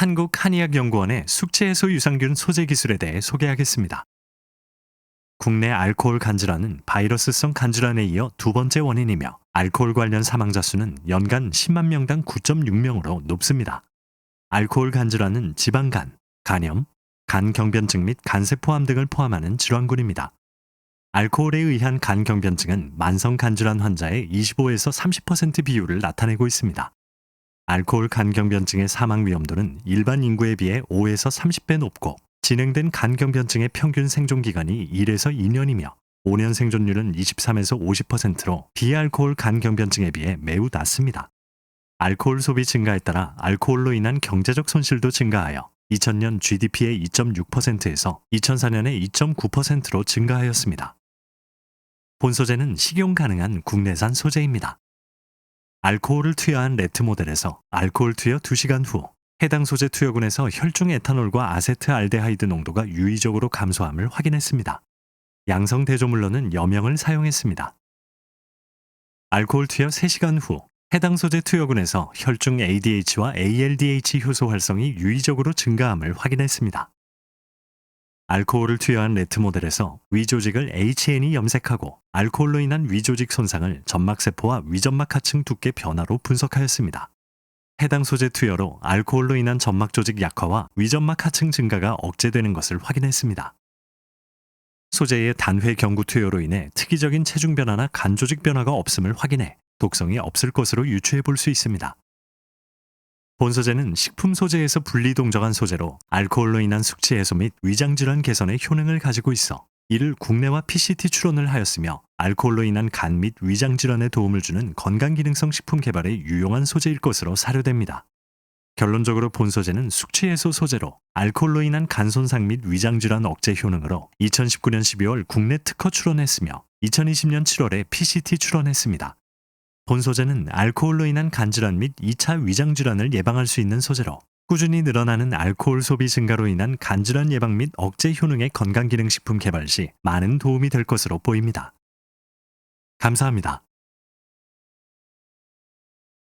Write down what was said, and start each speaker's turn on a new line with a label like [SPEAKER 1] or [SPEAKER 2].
[SPEAKER 1] 한국한의학연구원의 숙취해소 유산균 소재 기술에 대해 소개하겠습니다. 국내 알코올 간질환은 바이러스성 간질환에 이어 두 번째 원인이며 알코올 관련 사망자 수는 연간 10만 명당 9.6명으로 높습니다. 알코올 간질환은 지방간, 간염, 간경변증 및 간세포암 등을 포함하는 질환군입니다. 알코올에 의한 간경변증은 만성 간질환 환자의 25에서 30% 비율을 나타내고 있습니다. 알코올 간경변증의 사망 위험도는 일반 인구에 비해 5에서 30배 높고 진행된 간경변증의 평균 생존 기간이 1에서 2년이며 5년 생존율은 23에서 50%로 비알코올 간경변증에 비해 매우 낮습니다. 알코올 소비 증가에 따라 알코올로 인한 경제적 손실도 증가하여 2000년 GDP의 2.6%에서 2004년에 2.9%로 증가하였습니다. 본 소재는 식용 가능한 국내산 소재입니다. 알코올을 투여한 레트 모델에서 알코올 투여 2시간 후 해당 소재 투여군에서 혈중 에탄올과 아세트 알데하이드 농도가 유의적으로 감소함을 확인했습니다. 양성 대조물로는 여명을 사용했습니다. 알코올 투여 3시간 후 해당 소재 투여군에서 혈중 ADH와 ALDH 효소 활성이 유의적으로 증가함을 확인했습니다. 알코올을 투여한 레트 모델에서 위조직을 HN이 염색하고 알코올로 인한 위조직 손상을 점막세포와 위점막 하층 두께 변화로 분석하였습니다. 해당 소재 투여로 알코올로 인한 점막 조직 약화와 위점막 하층 증가가 억제되는 것을 확인했습니다. 소재의 단회 경구 투여로 인해 특이적인 체중 변화나 간 조직 변화가 없음을 확인해 독성이 없을 것으로 유추해 볼 수 있습니다. 본 소재는 식품 소재에서 분리 동정한 소재로 알코올로 인한 숙취 해소 및 위장 질환 개선의 효능을 가지고 있어 이를 국내와 PCT 출원을 하였으며 알코올로 인한 간 및 위장 질환에 도움을 주는 건강기능성 식품 개발에 유용한 소재일 것으로 사료됩니다. 결론적으로 본 소재는 숙취 해소 소재로 알코올로 인한 간 손상 및 위장 질환 억제 효능으로 2019년 12월 국내 특허 출원했으며 2020년 7월에 PCT 출원했습니다. 본 소재는 알코올로 인한 간질환 및 2차 위장 질환을 예방할 수 있는 소재로 꾸준히 늘어나는 알코올 소비 증가로 인한 간질환 예방 및 억제 효능의 건강기능식품 개발 시 많은 도움이 될 것으로 보입니다. 감사합니다.